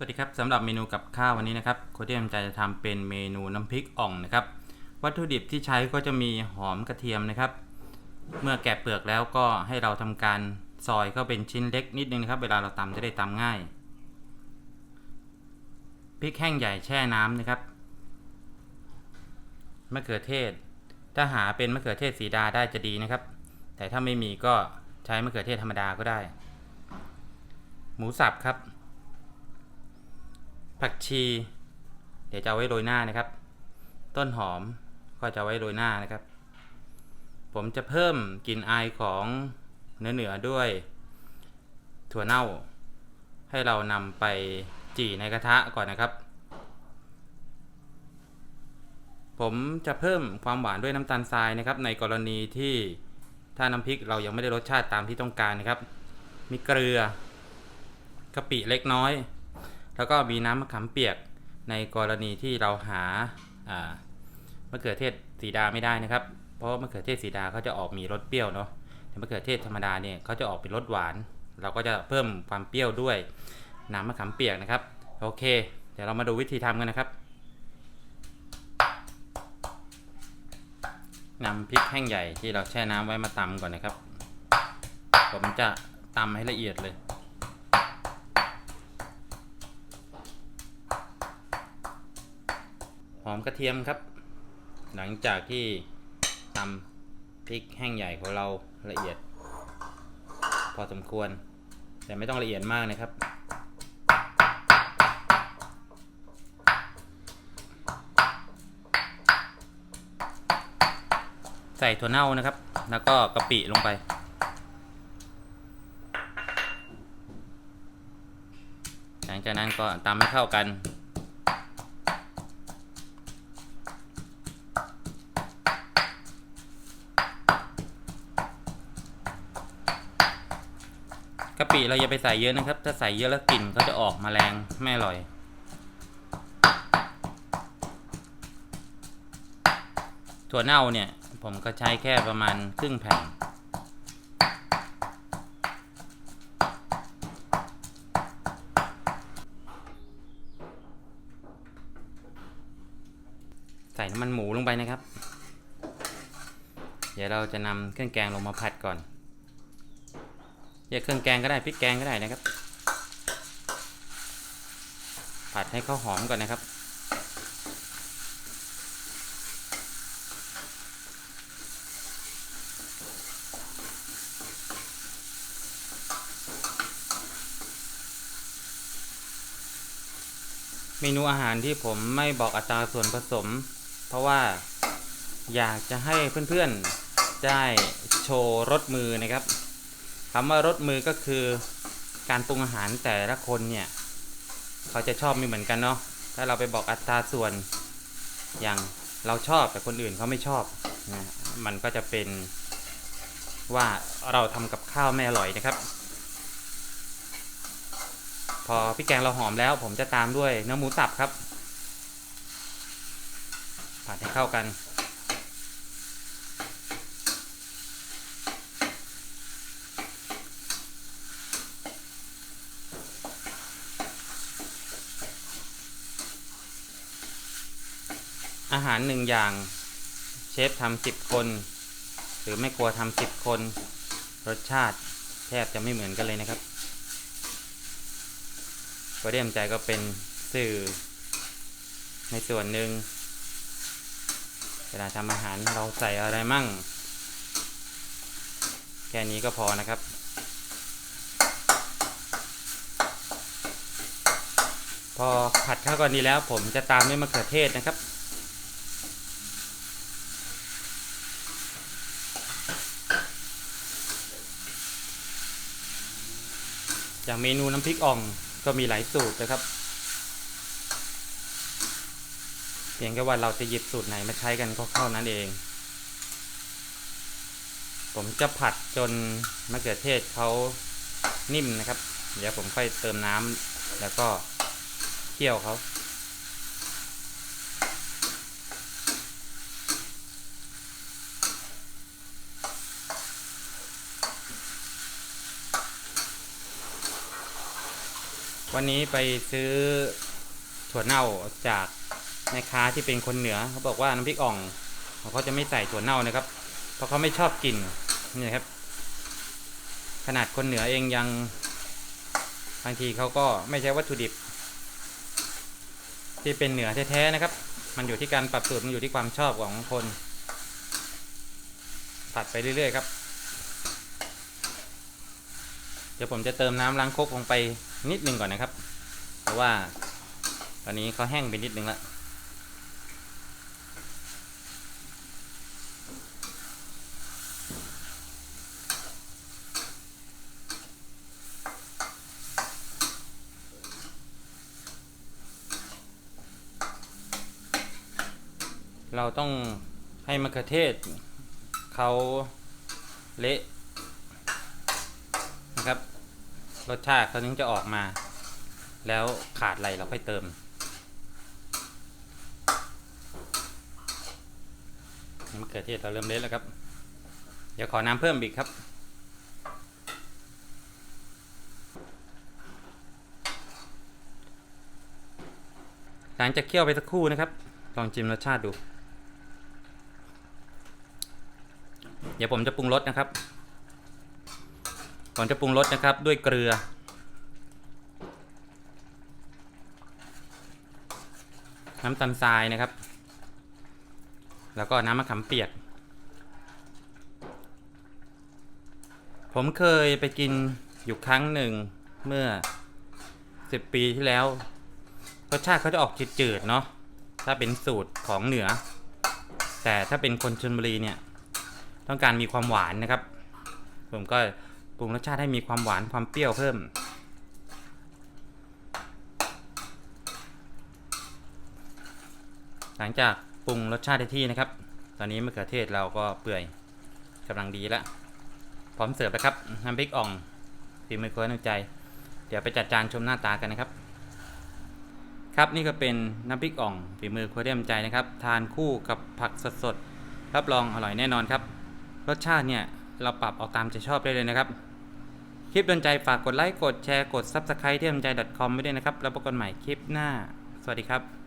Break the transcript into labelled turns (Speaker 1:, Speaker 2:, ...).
Speaker 1: สวัสดีครับสำหรับเมนูกับข้าววันนี้นะครับโคเดียมใจจะทำเป็นเมนูน้ำพริกอ่องนะครับ วัตถุดิบที่ใช้ก็จะมีหอมกระเทียมนะครับ เมื่อแกะเปลือกแล้วก็ให้เราทำการซอยก็เป็นชิ้นเล็กนิดนึงนะครับ เวลาเราตำจะได้ตำง่ายพริกแห้งใหญ่แช่น้ำนะครับมะเขือเทศ ถ้าหาเป็นมะเขือเทศสีดาได้จะดีนะครับ แต่ถ้าไม่มีก็ใช้มะเขือเทศธรรมดาก็ได้ หมูสับครับ ผักชี เดี๋ยวจะเอาไว้โรยหน้านะครับ ต้นหอมก็จะไว้โรยหน้านะครับ ผมจะเพิ่มกลิ่นอายของเนื้อเหนือด้วย ถั่วเน่า ให้เรานำไปจี่ในกระทะก่อนนะครับ ผมจะเพิ่มความหวานด้วยน้ำตาลทรายนะครับ ในกรณีที่ถ้าน้ำพริกเรายังไม่ได้รสชาติตามที่ต้องการนะครับ มีเกลือกะปิเล็กน้อย แล้วก็มีน้ำมะขามเปียกในกรณีที่เราหามะเขือเทศสีดาไม่ได้นะครับ เพราะมะเขือเทศสีดาเขาจะออกมีรสเปรี้ยวเนาะแต่มะเขือเทศธรรมดาเนี่ยเขาจะออกเป็นรสหวาน เราก็จะเพิ่มความเปรี้ยวด้วยน้ำมะขามเปียกนะครับ โอเค เดี๋ยวเรามาดูวิธีทำกันนะครับนำพริกแห้งใหญ่ที่เราแช่น้ำไว้มาตำก่อนนะครับ ผมจะตำให้ละเอียดเลย อมกระเทียมครับ หลังจากที่ตำพริกแห้งใหญ่ของเราละเอียด พอสมควร แต่ไม่ต้องละเอียดมากนะครับ ใส่ถั่วเน่านะครับ แล้วก็กะปิลงไปหลังจากนั้นก็ตำให้เข้ากัน กะปิเราอย่าไปใส่เยอะนะครับ ถ้าใส่เยอะแล้วกลิ่นเขาจะออกมาแรงไม่อร่อย ถั่วเน่าเนี่ย ผมก็ใช้แค่ประมาณครึ่งแผ่นใส่น้ำมันหมูลงไปนะครับ เดี๋ยวเราจะนำเครื่องแกงลงมาผัดก่อน เรียกเครื่องแกงก็ได้พริกแกงก็ได้นะครับ ผัดให้เขาหอมก่อนนะครับ เมนูอาหารที่ผมไม่บอกอัตราส่วนผสม เพราะว่าอยากจะให้เพื่อนๆได้โชว์รสมือนะครับ คำว่ารสมือก็คือการปรุงอาหารแต่ละคนเนี่ยเขาจะชอบไม่เหมือนกันเนาะถ้าเราไปบอกอัตราส่วนอย่างเราชอบแต่คนอื่นเขาไม่ชอบนะมันก็จะเป็นว่าเราทำกับข้าวไม่อร่อยนะครับ พอพริกแกงเราหอมแล้ว ผมจะตามด้วยเนื้อหมูสับครับผัดให้เข้ากัน อาหารหนึ่งอย่าง เชฟทำสิบคน หรือไม่กลัวทำสิบคน รสชาติแทบจะไม่เหมือนกันเลยนะครับก็เรียมใจก็เป็นสื่อในส่วนหนึ่งเวลาทำอาหารเราใส่อะไรมั่ง แค่นี้ก็พอนะครับพอผัดเข้ากันดีแล้วผมจะตามด้วยมะเขือเทศนะครับ อย่าง เมนูน้ำพริกอ่องก็มีหลายสูตรนะครับ เพียงแค่ว่าเราจะหยิบสูตรไหนมาใช้กันก็เท่านั้นเอง ผมจะผัดจนมะเขือเทศเขานิ่มนะครับ เดี๋ยวผมค่อยเติมน้ำแล้วก็เคี่ยวเขา วันนี้ไปซื้อถั่วเน่าจากแม่ค้าที่เป็นคนเหนือเขาบอกว่าน้ำพริกอ่องเขาจะไม่ใส่ถั่วเน่านะครับ เพราะเขาไม่ชอบกลิ่นนี่ครับ ขนาดคนเหนือเองยังบางทีเขาก็ไม่ใช้วัตถุดิบ ที่เป็นเหนือแท้ๆนะครับ มันอยู่ที่การปรับสูตรมันอยู่ที่ความชอบของคนผัดไปเรื่อยๆครับ เดี๋ยวผมจะเติมน้ำล้างคกลงไปนิดนึงก่อนนะครับ เพราะว่าตอนนี้เขาแห้งไปนิดนึงแล้วเราต้องให้มะเขือเทศเขาเละ ครับ รสชาติเขาถึงจะออกมา แล้วขาดอะไรเราค่อยเติมมะเขือเทศเราเริ่มเละแล้วครับ เดี๋ยวขอน้ำเพิ่มอีกครับ หลังจากเคี่ยวไปสักครู่นะครับ ลองชิมรสชาติดู เดี๋ยวผมจะปรุงรสนะครับ ผมจะปรุงรสนะครับด้วยเกลือ น้ำตาลทรายนะครับ แล้วก็น้ำมะขามเปียก ผมเคยไปกินอยู่ครั้งหนึ่งเมื่อ 10 ปีที่แล้วรสชาติเขาจะออกจืดๆเนาะถ้าเป็นสูตรของเหนือ แต่ถ้าเป็นคนชนบุรีเนี่ย ต้องการมีความหวานนะครับ ผมก็ ปรุงรสชาติให้มีความหวานความเปรี้ยวเพิ่ม หลังจากปรุงรสชาติได้ที่นะครับ ตอนนี้มะเขือเทศเราก็เปื่อยกำลังดีแล้ว พร้อมเสิร์ฟแล้วครับน้ำพริกอ่องฝีมือครัวน้ำใจ เดี๋ยวไปจัดจานชมหน้าตากันนะครับ ครับนี่ก็เป็นน้ำพริกอ่องฝีมือควเดียมใจนะครับ ทานคู่กับผักสดๆรับรองอร่อยแน่นอนครับ รสชาติเนี่ยเราปรับเอาตามใจชอบได้เลยนะครับ ลิปโดนใจฝากกดไลค์กดแชร์กด Subscribe ที่ดนใจ .com ไว้ด้วยนะครับ แล้วพบกันใหม่คลิปหน้า สวัสดีครับ